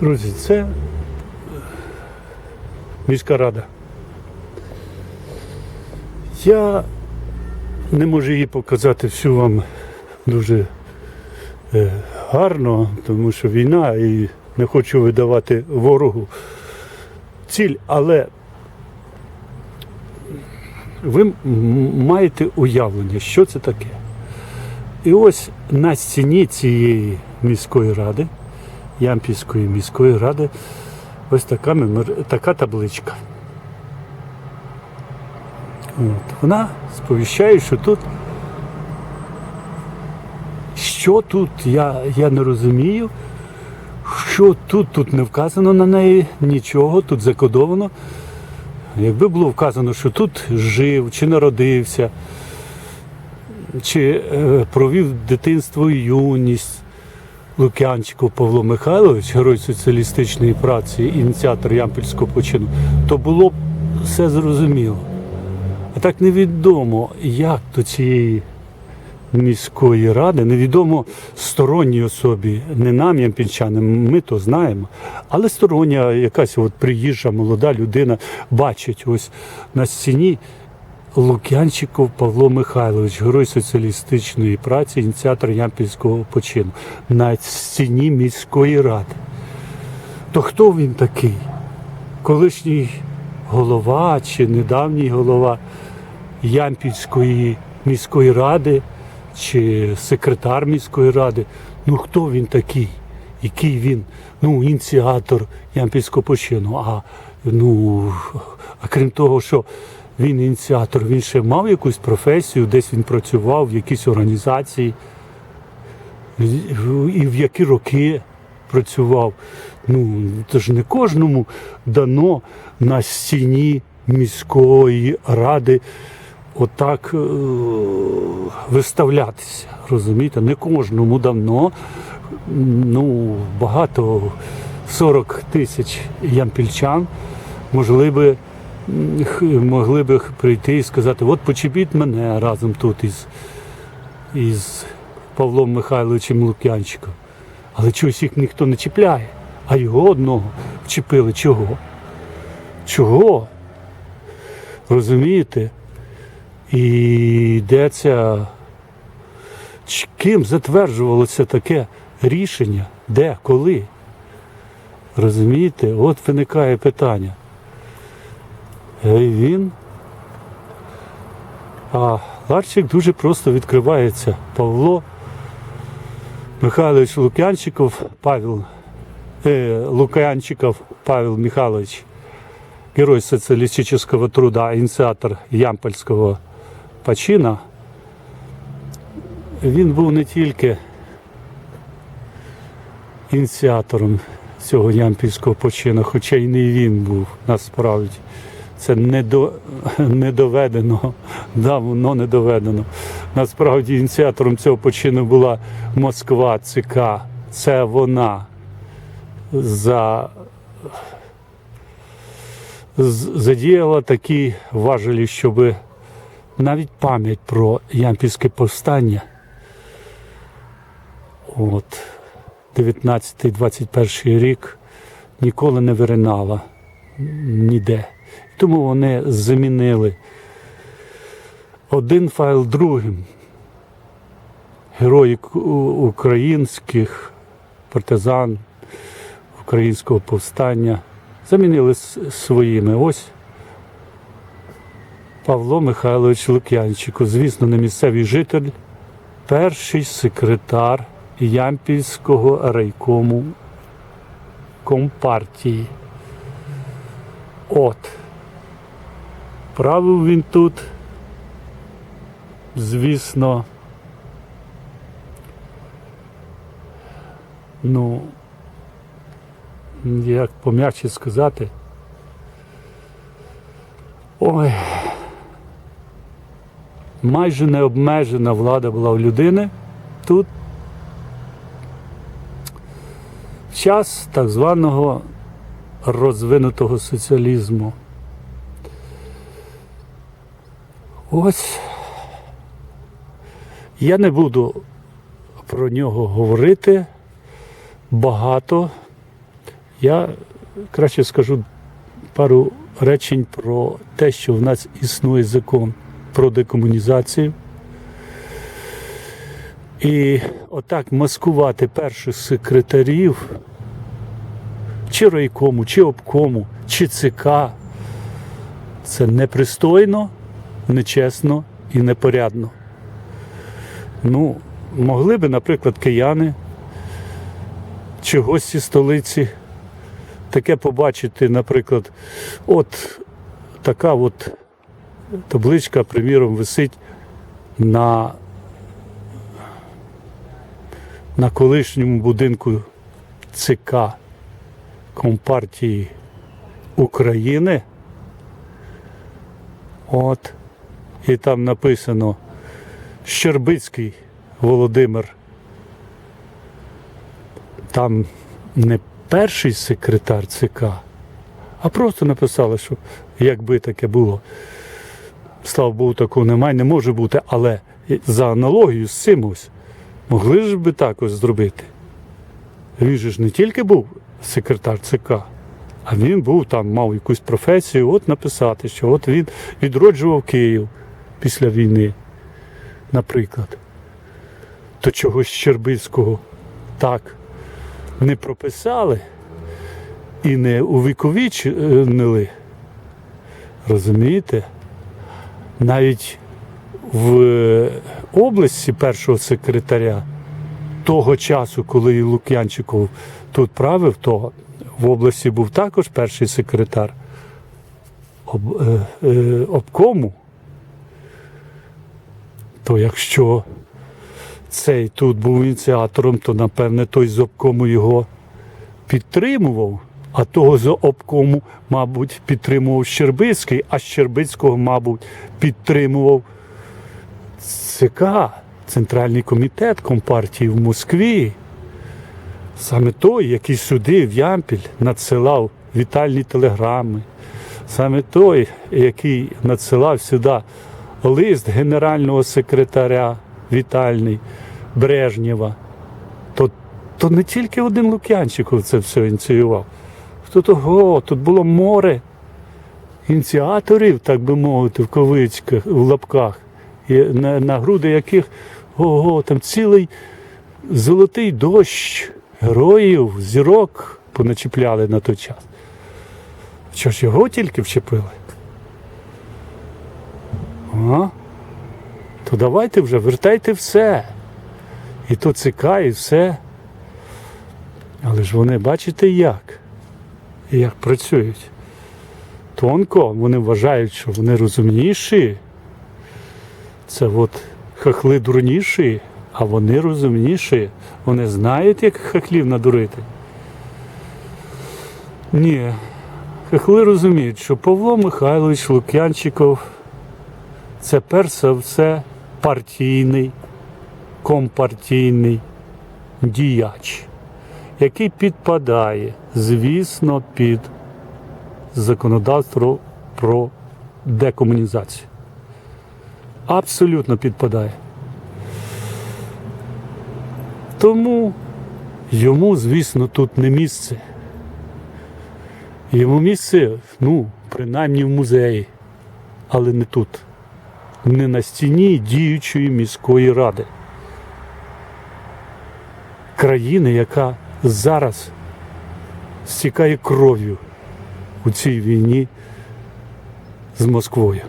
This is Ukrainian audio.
Друзі, це міська рада. Я не можу її показати всю вам дуже е, гарно, тому що війна і не хочу видавати ворогу ціль, але ви маєте уявлення, що це таке. І ось на стіні цієї міської ради, Ямпільської міської ради, ось така, така табличка. От. Вона сповіщає, що тут. Що тут, я, я не розумію. Що тут, тут не вказано на неї нічого, тут закодовано. Якби було вказано, що тут жив чи народився, чи е, провів дитинство і юність Лук'янчиков Павло Михайлович, герой соціалістичної праці, ініціатор Ямпільського почину, то було б все зрозуміло. А так невідомо, як до цієї міської ради, невідомо сторонній особі, не нам, ямпільчанам, ми то знаємо, але стороння якась от приїжджа молода людина бачить ось на стіні Лук'янчиков Павло Михайлович, герой соціалістичної праці, ініціатор Ямпільського почину на стіні міської ради. То хто він такий? Колишній голова чи недавній голова Ямпільської міської ради чи секретар міської ради. Ну хто він такий? Який він? Ну, ініціатор Ямпільського почину. А ну, а крім того, що він ініціатор, він ще мав якусь професію, десь він працював в якійсь організації. І в які роки працював. Ну, це ж не кожному дано на стіні міської ради отак е, виставлятися. Розумієте, не кожному давно. Ну, багато 40 тисяч ямпільчан могли би, м, х- могли би прийти і сказати, от почепіть мене разом тут із, із Павлом Михайловичем Лук'янчиком. Але чогось їх ніхто не чіпляє, а його одного вчепили. Чого? Чого? Розумієте? І йдеться, ким затверджувалося таке рішення, де, коли? Розумієте? От виникає питання. Він. А ларчик дуже просто відкривається. Павло Михайлович Лук'янчиков, Павел э, Лук'янчиков Павел Михайлович, герой социалистического труда, ініціатор Ямпольського почина. Він був не тільки ініціатором цього ямпільського почину, хоча й не він був насправді. Це не, до, не доведено, давно не доведено. Насправді ініціатором цього почину була Москва ЦК. Це вона за, задіяла такі важелі, щоб навіть пам'ять про Ямпільське повстання. От, 19-21 рік ніколи не виринала ніде. Тому вони замінили один файл другим. Герої українських партизан українського повстання замінили своїми. Ось Павло Михайлович Лук'янчико, звісно, не місцевий житель, перший секретар Ямпільського райкому Компартії. От. Правив він тут, звісно, ну, як пом'якше сказати. Ой. Майже необмежена влада була у людини тут. В час так званого розвинутого соціалізму. Ось я не буду про нього говорити багато. Я краще скажу пару речень про те, що в нас існує закон про декомунізацію. І отак маскувати перших секретарів, чи райкому, чи обкому, чи ЦК, це непристойно, нечесно і непорядно. Ну, могли би, наприклад, кияни чи гості столиці таке побачити, наприклад, от така от табличка, приміром, висить на, на колишньому будинку ЦК Компартії України. От. І там написано Щербицький Володимир. Там не перший секретар ЦК, а просто написали, що якби таке було. Слава Богу, такого немає, не може бути, але за аналогію з цим ось могли ж би так ось зробити. Він же ж не тільки був секретар ЦК, а він був там, мав якусь професію, от написати, що от він відроджував Київ після війни, наприклад. То чогось Щербицького так не прописали і не увіковічнили. Розумієте? Навіть в області першого секретаря того часу, коли Лук'янчиков тут правив, то в області був також перший секретар е, е, обкому. То якщо цей тут був ініціатором, то напевне той з обкому його підтримував, а того з обкому, мабуть, підтримував Щербицький, а Щербицького, мабуть, підтримував ЦК, Центральний комітет Компартії в Москві. Саме той, який сюди, в Ямпіль, надсилав вітальні телеграми. Саме той, який надсилав сюди лист генерального секретаря вітальний Брежнєва, то, то не тільки один Лук'янчиков це все ініціював. Тут, того, тут було море ініціаторів, так би мовити, в кавичках, в лапках, на, на груди яких ого, там цілий золотий дощ героїв, зірок поначіпляли на той час. Що ж його тільки вчепили? А? То давайте вже вертайте все. І то ЦК, і все. Але ж вони бачите як? І як працюють. Тонко, вони вважають, що вони розумніші. Це от хахли дурніші, а вони розумніші. Вони знають, як хахлів надурити. Ні. Хахли розуміють, що Павло Михайлович Лук'янчиков це перш за все партійний, компартійний діяч, який підпадає, звісно, під законодавство про декомунізацію. Абсолютно підпадає. Тому йому, звісно, тут не місце. Йому місце, ну, принаймні в музеї, але не тут, не на стіні діючої міської ради. Країни, яка зараз стікає кров'ю у цій війні з Москвою.